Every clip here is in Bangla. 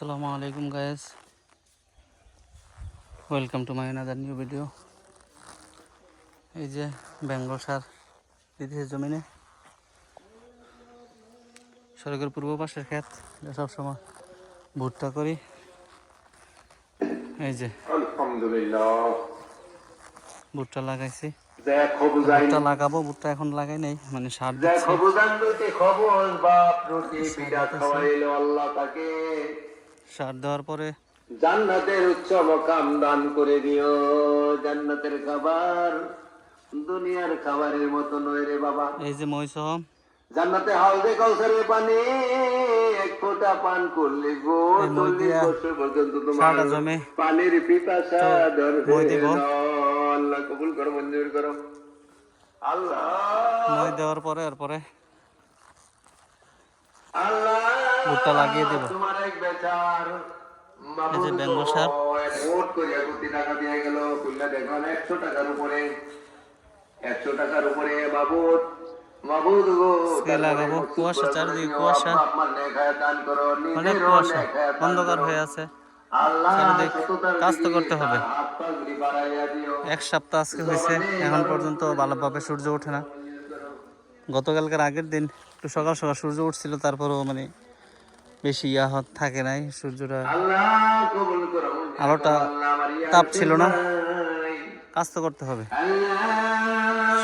আসসালামু আলাইকুম guys welcome to my another new video এই যে বেঙ্গল সার দিতেছে জমিনে। সড়কের পূর্ব পাশের ক্ষেত এটা সবসময় ভুট্টা করি। এই যে ভুট্টা লাগাইছি। ভুট্টা লাগাবো ভুট্টা এখন লাগাই নাই মানে সার দিচ্ছি। খবর বাপ রুটি পিঠা খাওয়াইলো আল্লাহ তাকে। সার দেওয়ার পরে জান্নাতের উচ্চ মকাম দান করে দিও। জান্নাতের খাবার দুনিয়ার খাবারের মতো নয় রে বাবা। এই যে জান্নাতে হাউজে কাউসারের পানি এক ফোঁটা পান করলে গো চল্লিশ বছর পর্যন্ত তোমার পানির পিপাসা ধরবে আল্লাহ কবুল করো মঞ্জুর করো। আল্লাহ। মই দেওয়ার পরে এরপরে আল্লাহ। ভুট্টা লাগিয়ে দেব। বেচার এই যে বেঙ্গল সার। ভোট করিয়া কোটি টাকা দিয়ে গেল। খুলনা দেখলাম একশো টাকার উপরে। একশো টাকার উপরে বাবুদ মাবুদ গো আজকে লাগাবো। কুয়াশা চারিদিকে কুয়াশা। অনেক কুয়াশা অন্ধকার হয়ে আছে। কাজ তো করতে হবে। এক সপ্তাহ আজকে হয়েছে এখন পর্যন্ত ভালোভাবে সূর্য ওঠে না। গতকালকার আগের দিন একটু সকাল সকাল সূর্য উঠছিল তারপরেও মানে বেশি ইয়াহত থাকে নাই সূর্যটা আলোটা তাপ ছিল না। কাজ তো করতে হবে।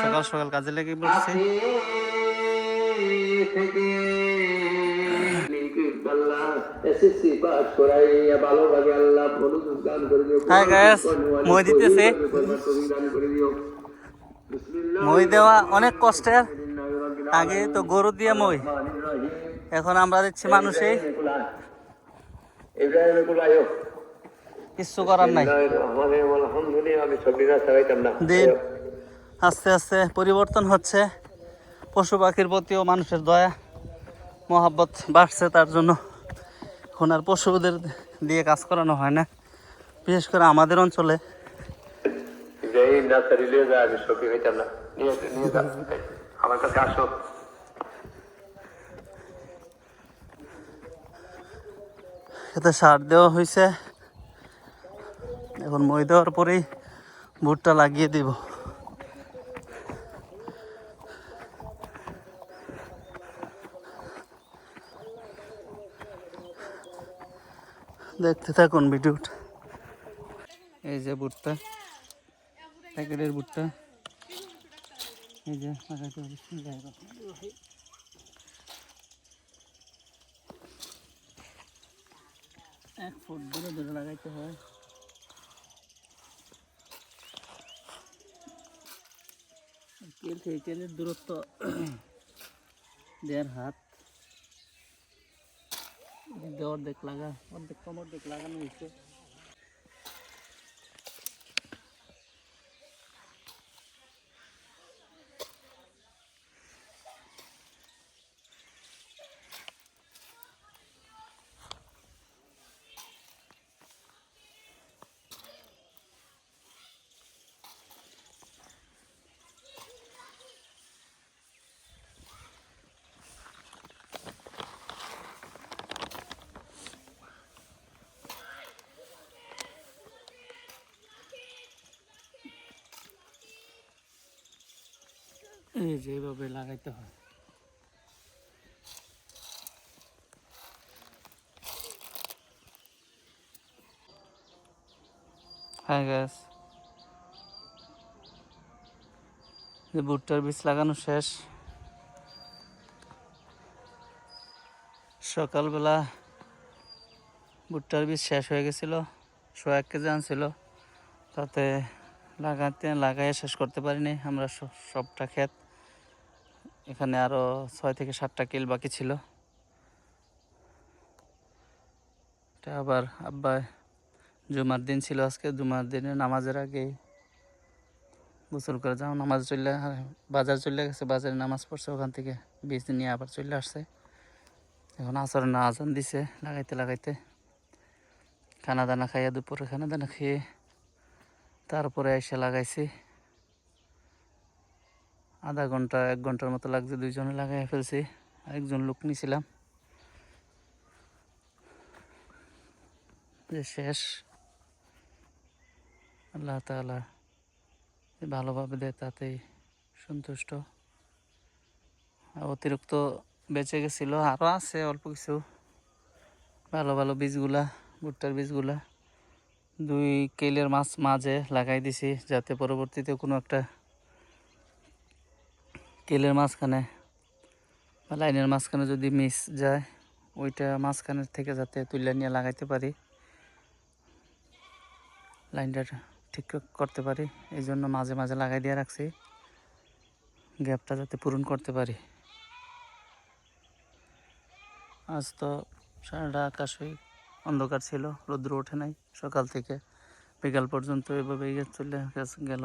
সকাল সকাল কাজে লেগে guys, মই দিতেছে। মই দেওয়া অনেক কষ্টের। আগে তো গরু দিয়ে মই। এখন আমরা দিচ্ছি মানুষে। কিচ্ছু করার নাই। দিন। আস্তে আস্তে পরিবর্তন হচ্ছে। পশু পাখির প্রতিও মানুষের দয়া মহাব্বত বাড়ছে তার জন্য। এখন আর পশুদের দিয়ে কাজ করানো হয় না। বিশেষ করে আমাদের অঞ্চলে। আমার কাছে আসো। এতে সার দেওয়া হয়েছে। এখন মই দেওয়ার পরেই ভুট্টা লাগিয়ে দিব। দেখতে থাকুন ভিডিওটা। এই যে ভুট্টা, প্যাকেটের ভুট্টা। এই যে এক ফুট দূরে দূরে লাগাইতে হয়। কেল থেকে কেলের দূরত্ব দেড় হাত। অর্ধেক লাগা, অর্ধেক কম অর্ধেক লাগানো হয়েছে। এই যে এইভাবে লাগাইতে হয়। যে ভুট্টার বীজ লাগানো শেষ। সকালবেলা ভুট্টার বীজ শেষ হয়ে গেছিল, শো এক কেজি আনছিল। তাতে লাগাতে লাগাইয়ে শেষ করতে পারিনি, আমরা সব- সবটা ক্ষেত। এখানে আরও ছয় থেকে সাতটা কিল বাকি ছিল। এটা আবার আব্বা জুমার দিন ছিল আজকে। জুমার দিনে নামাজের আগে গোসল করে যাও, নামাজ চলে, বাজার চলে গেছে, বাজারে নামাজ পড়ছে, ওখান থেকে বীজ নিয়ে আবার চলে আসছে। এখন আসর না আজান দিছে লাগাইতে লাগাইতে। খানা দানা খাইয়া দুপুরে খানা দানা খেয়ে তারপরে এসে লাগাইছি। আধা ঘণ্টা, এক ঘণ্টার মতো লাগছে দুইজনে লাগাই ফেলছি। আরেকজন লোক নিছিলাম। যে শেষ। আল্লাহ তালা ভালোভাবে দেয় তাতেই সন্তুষ্ট। অতিরিক্ত বেঁচে গেছিল। আরও আছে অল্প কিছু। ভালো ভালো বীজগুলা, ভুট্টার বীজগুলা। দুই কেলের মাছ মাঝে লাগাই দিছি, যাতে পরবর্তীতে কোনো একটা কেলের মাঝখানে বা লাইনের মাঝখানে যদি মিস যায়, ওইটা মাঝখানের থেকে যাতে তুলে নিয়ে লাগাইতে পারি। লাইনটা ঠিক করতে পারি এই জন্য মাঝে মাঝে লাগাই দিয়ে রাখছি। গ্যাপটা যাতে পূরণ করতে পারি। আজ তো সারাটা আকাশই অন্ধকার ছিল, রৌদ্র ওঠে নাই সকাল থেকে। বিকাল পর্যন্ত এভাবেই চলে গেল।